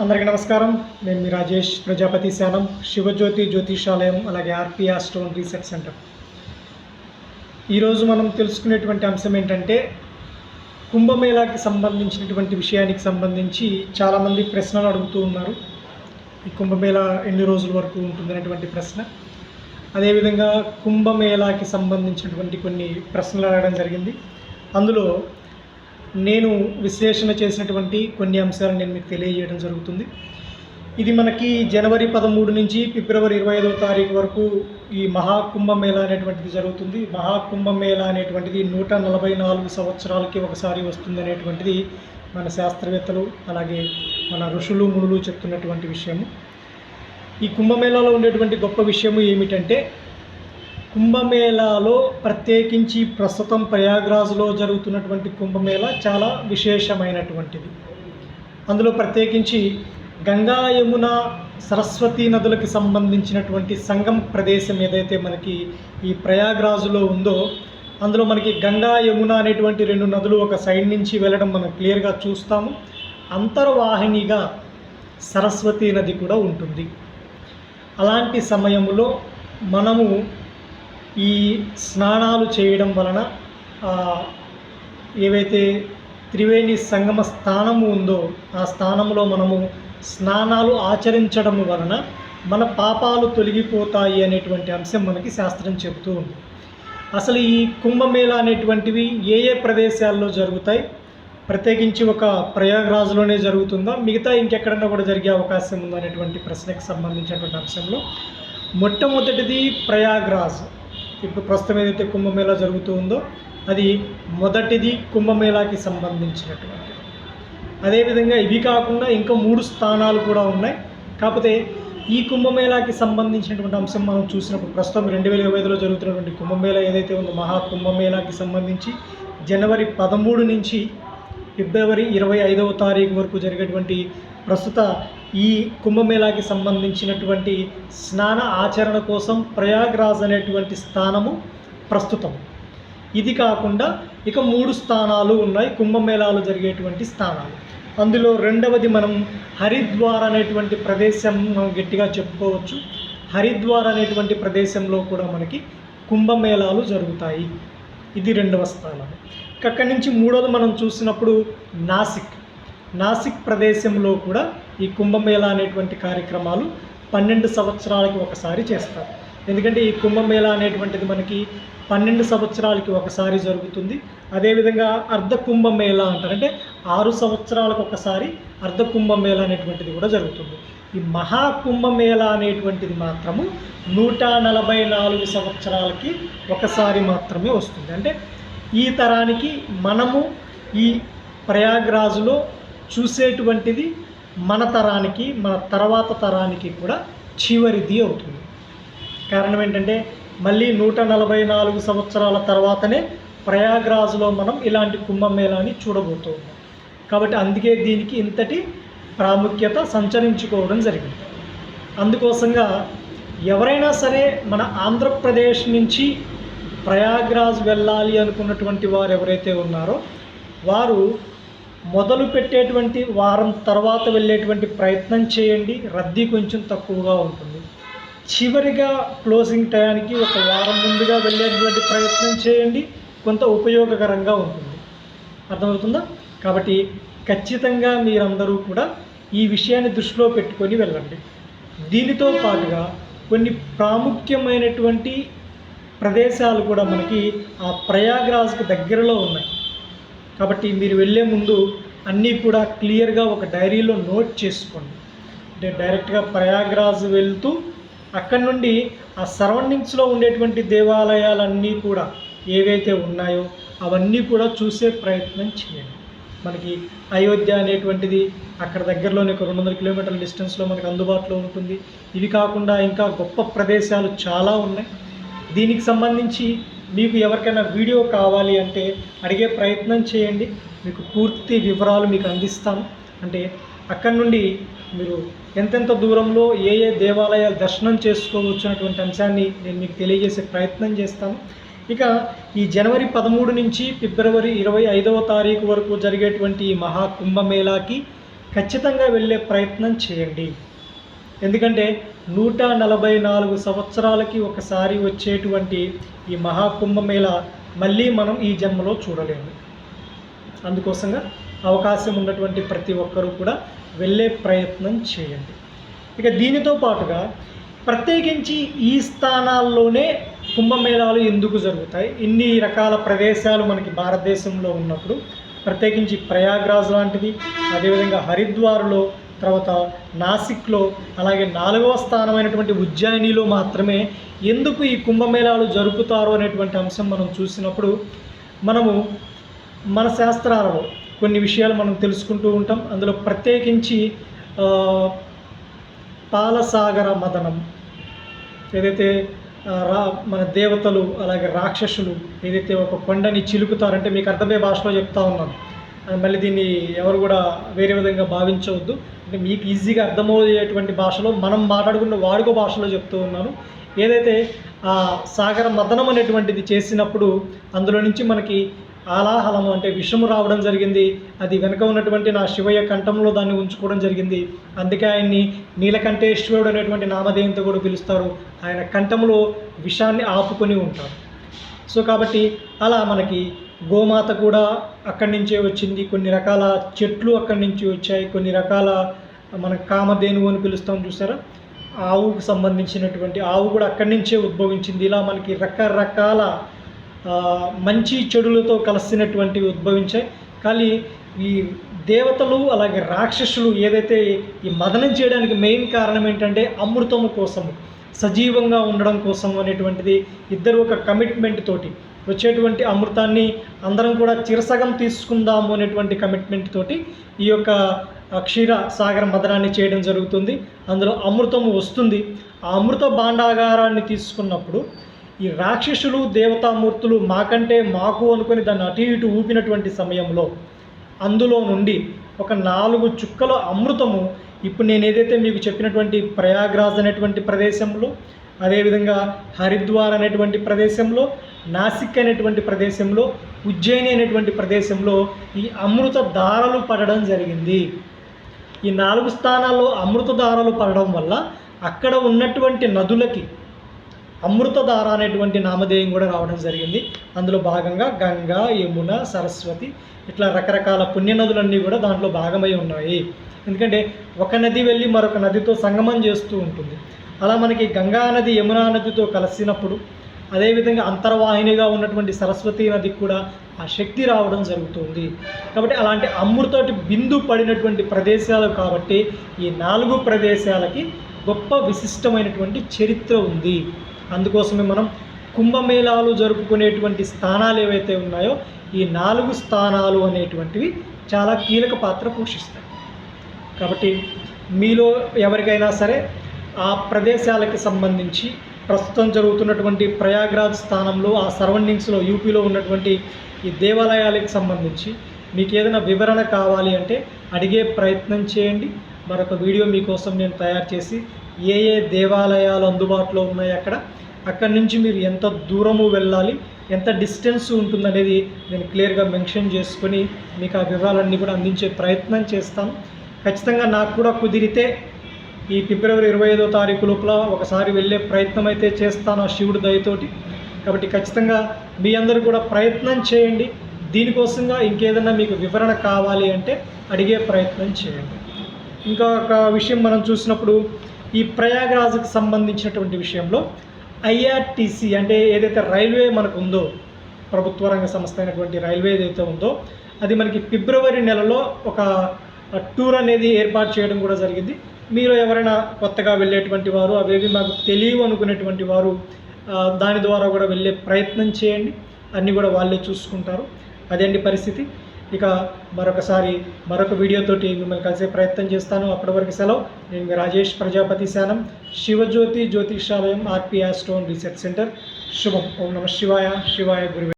అందరికీ నమస్కారం. నేను మీ రాజేష్ ప్రజాపతి శానం శివజ్యోతి జ్యోతిషాలయం అలాగే ఆర్పిఆ స్టోన్ రీసెర్చ్ సెంటర్. ఈరోజు మనం తెలుసుకునేటువంటి అంశం ఏంటంటే కుంభమేళాకి సంబంధించినటువంటి విషయానికి సంబంధించి చాలామంది ప్రశ్నలు అడుగుతూ ఉన్నారు. ఈ కుంభమేళా ఎన్ని రోజుల వరకు ఉంటుందనేటువంటి ప్రశ్న. అదేవిధంగా కుంభమేళాకి సంబంధించినటువంటి కొన్ని ప్రశ్నలు అడగడం జరిగింది. అందులో నేను విశ్లేషణ చేసినటువంటి కొన్ని అంశాలు నేను మీకు తెలియజేయడం జరుగుతుంది. ఇది మనకి జనవరి పదమూడు నుంచి ఫిబ్రవరి ఇరవై ఐదవ తారీఖు వరకు ఈ మహాకుంభమేళ అనేటువంటిది జరుగుతుంది. మహాకుంభమేళ అనేటువంటిది నూట నలభై నాలుగు సంవత్సరాలకి ఒకసారి వస్తుంది అనేటువంటిది మన శాస్త్రవేత్తలు అలాగే మన ఋషులు మునులు చెప్తున్నటువంటి విషయము. ఈ కుంభమేళాలో ఉండేటువంటి గొప్ప విషయము ఏమిటంటే కుంభమేళాలో ప్రత్యేకించి ప్రస్తుతం ప్రయాగ్రాజ్లో జరుగుతున్నటువంటి కుంభమేళ చాలా విశేషమైనటువంటిది. అందులో ప్రత్యేకించి గంగా యమున సరస్వతీ నదులకు సంబంధించినటువంటి సంగం ప్రదేశం ఏదైతే మనకి ఈ ప్రయాగ్రాజులో ఉందో అందులో మనకి గంగా యమున అనేటువంటి రెండు నదులు ఒక సైడ్ నుంచి వెళ్ళడం మనం క్లియర్గా చూస్తాము. అంతర్వాహినిగా సరస్వతీ నది కూడా ఉంటుంది. అలాంటి సమయంలో మనము ఈ స్నానాలు చేయడం వలన ఏవైతే త్రివేణి సంగమ స్థానము ఉందో ఆ స్థానంలో మనము స్నానాలు ఆచరించడం వలన మన పాపాలు తొలగిపోతాయి అనేటువంటి అంశం మనకి శాస్త్రం చెబుతూ ఉంది. అసలు ఈ కుంభమేళ అనేటువంటివి ఏ ఏ ప్రదేశాల్లో జరుగుతాయి? ప్రత్యేకించి ఒక ప్రయాగ్రాజ్లోనే జరుగుతుందా? మిగతా ఇంకెక్కడన్నా కూడా జరిగే అవకాశం ఉందనేటువంటి ప్రశ్నకు సంబంధించినటువంటి అంశంలో? మొట్టమొదటిది ప్రయాగ్రాజ్. ఇప్పుడు ప్రస్తుతం ఏదైతే కుంభమేళా జరుగుతూ ఉందో అది మొదటిది కుంభమేళాకి సంబంధించినటువంటి. అదేవిధంగా ఇవి కాకుండా ఇంకా మూడు స్థానాలు కూడా ఉన్నాయి. కాకపోతే ఈ కుంభమేళాకి సంబంధించినటువంటి అంశం మనం చూసినప్పుడు ప్రస్తుతం రెండు వేల ఇరవై ఐదులో జరుగుతున్నటువంటి కుంభమేళా ఏదైతే ఉందో మహా కుంభమేళాకి సంబంధించి జనవరి పదమూడు నుంచి ఫిబ్రవరి ఇరవై ఐదవ తారీఖు వరకు జరిగేటువంటి ప్రస్తుత ఈ కుంభమేళాకి సంబంధించినటువంటి స్నాన ఆచరణ కోసం ప్రయాగ్రాజ్ అనేటువంటి స్థానము ప్రస్తుతం ఇది కాకుండా ఇక మూడు స్థానాలు ఉన్నాయి కుంభమేళాలు జరిగేటువంటి స్థానాలు. అందులో రెండవది మనం హరిద్వార్ అనేటువంటి ప్రదేశం మనం గట్టిగా చెప్పుకోవచ్చు. హరిద్వార్ అనేటువంటి ప్రదేశంలో కూడా మనకి కుంభమేళాలు జరుగుతాయి. ఇది రెండవ స్థానం. ఇక అక్కడి నుంచి మూడోది మనం చూసినప్పుడు నాసిక్. నాసిక్ ప్రదేశంలో కూడా ఈ కుంభమేళ అనేటువంటి కార్యక్రమాలు పన్నెండు సంవత్సరాలకి ఒకసారి చేస్తారు. ఎందుకంటే ఈ కుంభమేళ అనేటువంటిది మనకి పన్నెండు సంవత్సరాలకి ఒకసారి జరుగుతుంది. అదేవిధంగా అర్ధ కుంభమేళా అంటారు. అంటే ఆరు సంవత్సరాలకు ఒకసారి అర్ధ కుంభమేళ అనేటువంటిది కూడా జరుగుతుంది. ఈ మహాకుంభమేళ అనేటువంటిది మాత్రము నూట నలభై నాలుగు సంవత్సరాలకి ఒకసారి మాత్రమే వస్తుంది. అంటే ఈ తరానికి మనము ఈ ప్రయాగ్రాజులో చూసేటువంటిది మన తరానికి మన తర్వాత తరానికి కూడా చివరిది అవుతుంది. కారణం ఏంటంటే మళ్ళీ నూట నలభై నాలుగు సంవత్సరాల తర్వాతనే ప్రయాగ్రాజ్లో మనం ఇలాంటి కుంభమేళాన్ని చూడబోతూ ఉన్నాం కాబట్టి అందుకే దీనికి ఇంతటి ప్రాముఖ్యత సంచరించుకోవడం జరిగింది. అందుకోసంగా ఎవరైనా సరే మన ఆంధ్రప్రదేశ్ నుంచి ప్రయాగ్రాజ్ వెళ్ళాలి అనుకున్నటువంటి వారు ఎవరైతే ఉన్నారో వారు మొదలు పెట్టేటువంటి వారం తర్వాత వెళ్ళేటువంటి ప్రయత్నం చేయండి. రద్దీ కొంచెం తక్కువగా ఉంటుంది. చివరిగా క్లోజింగ్ టయానికి ఒక వారం ముందుగా వెళ్ళేటువంటి ప్రయత్నం చేయండి. కొంత ఉపయోగకరంగా ఉంటుంది. అర్థమవుతుందా? కాబట్టి ఖచ్చితంగా మీరందరూ కూడా ఈ విషయాన్ని దృష్టిలో పెట్టుకొని వెళ్ళండి. దీనితో పాటుగా కొన్ని ప్రాముఖ్యమైనటువంటి ప్రదేశాలు కూడా మనకి ఆ ప్రయాగ్రాజ్కి దగ్గరలో ఉన్నాయి. కాబట్టి మీరు వెళ్ళే ముందు అన్నీ కూడా క్లియర్గా ఒక డైరీలో నోట్ చేసుకోండి. అంటే డైరెక్ట్గా ప్రయాగ్రాజ్ వెళ్తూ అక్కడి నుండి ఆ సరౌండింగ్స్లో ఉండేటువంటి దేవాలయాలన్నీ కూడా ఏవైతే ఉన్నాయో అవన్నీ కూడా చూసే ప్రయత్నం చేయండి. మనకి అయోధ్య అనేటువంటిది అక్కడ దగ్గరలోనే ఒక రెండు వందల కిలోమీటర్ల డిస్టెన్స్లో మనకు అందుబాటులో ఉంటుంది. ఇవి కాకుండా ఇంకా గొప్ప ప్రదేశాలు చాలా ఉన్నాయి. దీనికి సంబంధించి మీకు ఎవరికైనా వీడియో కావాలి అంటే అడిగే ప్రయత్నం చేయండి. మీకు పూర్తి వివరాలు మీకు అందిస్తాను అంటే అక్కడి నుండి మీరు ఎంతెంత దూరంలో ఏ ఏ దేవాలయాలు దర్శనం చేసుకోవచ్చు అన్నటువంటి అంశాన్ని నేను మీకు తెలియజేసే ప్రయత్నం చేస్తాను ఇక ఈ జనవరి పదమూడు నుంచి ఫిబ్రవరి ఇరవై ఐదవ తారీఖు వరకు జరిగేటువంటి ఈ మహాకుంభమేళాకి ఖచ్చితంగా వెళ్ళే ప్రయత్నం చేయండి. ఎందుకంటే నూట నలభై నాలుగు సంవత్సరాలకి ఒకసారి వచ్చేటువంటి ఈ మహాకుంభమేళ మళ్ళీ మనం ఈ జన్మలో చూడలేము. అందుకోసంగా అవకాశం ఉన్నటువంటి ప్రతి ఒక్కరూ కూడా వెళ్ళే ప్రయత్నం చేయండి. ఇక దీనితో పాటుగా ప్రత్యేకించి ఈ స్థానాల్లోనే కుంభమేళాలు ఎందుకు జరుగుతాయి? ఇన్ని రకాల ప్రదేశాలు మనకి భారతదేశంలో ఉన్నప్పుడు ప్రత్యేకించి ప్రయాగ్రాజ్ లాంటిది అదేవిధంగా హరిద్వార్లో తర్వాత నాసిక్లో అలాగే నాలుగవ స్థానమైనటువంటి ఉజ్జయినిలో మాత్రమే ఎందుకు ఈ కుంభమేళాలు జరుపుతారు అనేటువంటి అంశం మనం చూసినప్పుడు మనము మన శాస్త్రాలలో కొన్ని విషయాలు మనం తెలుసుకుంటూ ఉంటాం. అందులో ప్రత్యేకించి పాలసాగర మదనం ఏదైతే రా మన దేవతలు అలాగే రాక్షసులు ఏదైతే ఒక కొండని చిలుకుతారంటే మీకు అర్థమయ్యే భాషలో చెప్తా ఉన్నాను. మళ్ళీ దీన్ని ఎవరు కూడా వేరే విధంగా భావించవద్దు. అంటే మీకు ఈజీగా అర్థమయ్యేటువంటి భాషలో మనం మాట్లాడుకున్న వాడుక భాషలో చెప్తూ ఉన్నాను ఏదైతే ఆ సాగర మదనం అనేటువంటిది చేసినప్పుడు అందులో నుంచి మనకి ఆలాహలము అంటే విషము రావడం జరిగింది. అది వెనుక ఉన్నటువంటి నా శివయ్య కంఠంలో దాన్ని ఉంచుకోవడం జరిగింది. అందుకే ఆయన్ని నీలకంఠేశ్వరుడు అనేటువంటి నామధేయంతో కూడా పిలుస్తారు. ఆయన కంఠంలో విషాన్ని ఆపుకొని ఉంటారు. సో కాబట్టి అలా మనకి గోమాత కూడా అక్కడి నుంచే వచ్చింది. కొన్ని రకాల చెట్లు అక్కడి నుంచి వచ్చాయి. కొన్ని రకాల మన కామధేనువు అని పిలుస్తాం చూసారా? ఆవుకు సంబంధించినటువంటి ఆవు కూడా అక్కడి నుంచే ఉద్భవించింది. ఇలా మనకి రకరకాల మంచి చెడులతో కలిసినటువంటివి ఉద్భవించాయి. కానీ ఈ దేవతలు అలాగే రాక్షసులు ఏదైతే ఈ మదనం చేయడానికి మెయిన్ కారణం ఏంటంటే అమృతము కోసము. సజీవంగా ఉండడం కోసం అనేటువంటిది ఇద్దరు ఒక కమిట్మెంట్ తోటి వచ్చేటువంటి అమృతాన్ని అందరం కూడా చిరసగం తీసుకుందాము అనేటువంటి కమిట్మెంట్ తోటి ఈ యొక్క క్షీర సాగర మదనాన్ని చేయడం జరుగుతుంది. అందులో అమృతము వస్తుంది. ఆ అమృత భాండాగారాన్ని తీసుకున్నప్పుడు ఈ రాక్షసులు దేవతామూర్తులు మాకంటే మాకు అనుకొని దాన్ని అటు ఇటు ఊపినటువంటి సమయంలో అందులో నుండి ఒక నాలుగు చుక్కల అమృతము ఇప్పుడు నేను ఏదైతే మీకు చెప్పినటువంటి ప్రయాగ్రాజ్ అనేటువంటి ప్రదేశంలో అదేవిధంగా హరిద్వార్ అనేటువంటి ప్రదేశంలో నాసిక్ అనేటువంటి ప్రదేశంలో ఉజ్జయిని అనేటువంటి ప్రదేశంలో ఈ అమృత దారలు పడడం జరిగింది. ఈ నాలుగు స్థానాల్లో అమృత దారాలు పడడం వల్ల అక్కడ ఉన్నటువంటి నదులకి అమృతధార అనేటువంటి నామధేయం కూడా రావడం జరిగింది. అందులో భాగంగా గంగా యమున సరస్వతి ఇట్లా రకరకాల పుణ్యనదులన్నీ కూడా దాంట్లో భాగమై ఉన్నాయి. ఎందుకంటే ఒక నది వెళ్ళి మరొక నదితో సంగమం చేస్తూ ఉంటుంది. అలా మనకి గంగా నది యమునా నదితో కలిసినప్పుడు అదేవిధంగా అంతర్వాహినిగా ఉన్నటువంటి సరస్వతి నదికి కూడా ఆ శక్తి రావడం జరుగుతుంది. కాబట్టి అలాంటి అమృతోటి బిందు పడినటువంటి ప్రదేశాలు కాబట్టి ఈ నాలుగు ప్రదేశాలకి గొప్ప విశిష్టమైనటువంటి చరిత్ర ఉంది. అందుకోసమే మనం కుంభమేళాలు జరుపుకునేటువంటి స్థానాలు ఏవైతే ఉన్నాయో ఈ నాలుగు స్థానాలు అనేటువంటివి చాలా కీలక పాత్ర పోషిస్తాయి. కాబట్టి మీలో ఎవరికైనా సరే ఆ ప్రదేశాలకి సంబంధించి ప్రస్తుతం జరుగుతున్నటువంటి ప్రయాగ్రాజ్ స్థానంలో ఆ సరౌండింగ్స్లో యూపీలో ఉన్నటువంటి ఈ దేవాలయాలకు సంబంధించి మీకు ఏదైనా వివరణ కావాలి అంటే అడిగే ప్రయత్నం చేయండి. మరొక వీడియో మీకోసం నేను తయారు చేసి ఏ ఏ దేవాలయాలు అందుబాటులో ఉన్నాయి అక్కడ అక్కడి నుంచి మీరు ఎంత దూరము వెళ్ళాలి ఎంత డిస్టెన్స్ ఉంటుందనేది నేను క్లియర్గా మెన్షన్ చేసుకొని మీకు ఆ వివరాలన్నీ కూడా అందించే ప్రయత్నం చేస్తాను. ఖచ్చితంగా నాకు కూడా కుదిరితే ఈ ఫిబ్రవరి ఇరవై ఐదో తారీఖు లోపల ఒకసారి వెళ్ళే ప్రయత్నం అయితే చేస్తాను ఆ శివుడి దయతోటి. కాబట్టి ఖచ్చితంగా మీ అందరూ కూడా ప్రయత్నం చేయండి. దీనికోసంగా ఇంకేదైనా మీకు వివరణ కావాలి అంటే అడిగే ప్రయత్నం చేయండి. ఇంకా ఒక విషయం మనం చూసినప్పుడు ఈ ప్రయాగరాజ్కి సంబంధించినటువంటి విషయంలో ఐఆర్టీసీ అంటే ఏదైతే రైల్వే మనకు ఉందో ప్రభుత్వ రంగ సంస్థ అయినటువంటి రైల్వే ఏదైతే ఉందో అది మనకి ఫిబ్రవరి నెలలో ఒక టూర్ అనేది ఏర్పాటు చేయడం కూడా జరిగింది. మీరు ఎవరైనా కొత్తగా వెళ్ళేటువంటి వారు అవేవి మాకు తెలియవు అనుకునేటువంటి వారు దాని ద్వారా కూడా వెళ్ళే ప్రయత్నం చేయండి. అన్నీ కూడా వాళ్ళే చూసుకుంటారు. అదేంటి పరిస్థితి. ఇక మరొకసారి మరొక వీడియోతోటి మిమ్మల్ని కలిసే ప్రయత్నం చేస్తాను. అప్పటి వరకు సెలవు. నేను Rajesh Prajapati Shanam. Shivajyothi Jyotishalayam RP stone research centre. శుభం. ఓం నమ శివాయ. శివాయ గురువే.